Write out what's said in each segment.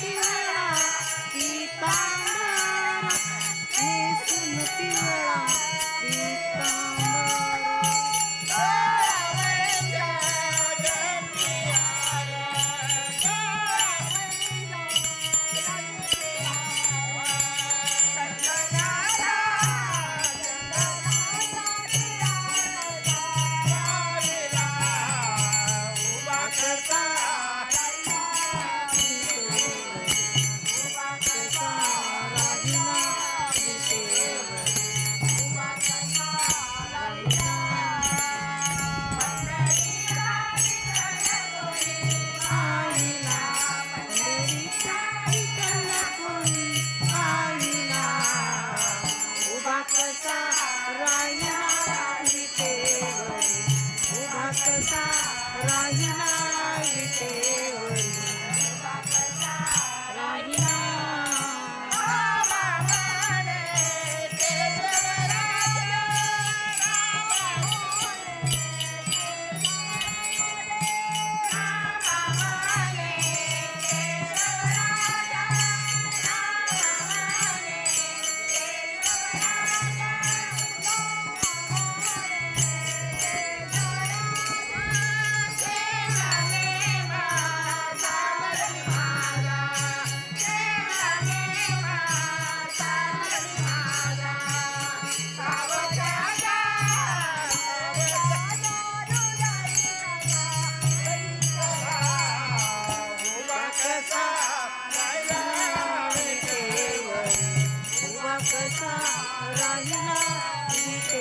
Tiwala, Ipamara, Jesus no Tiwala.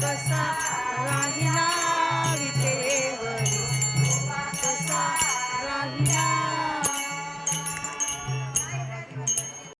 कसा राहिला विटेवरी गोपा कसा राहिला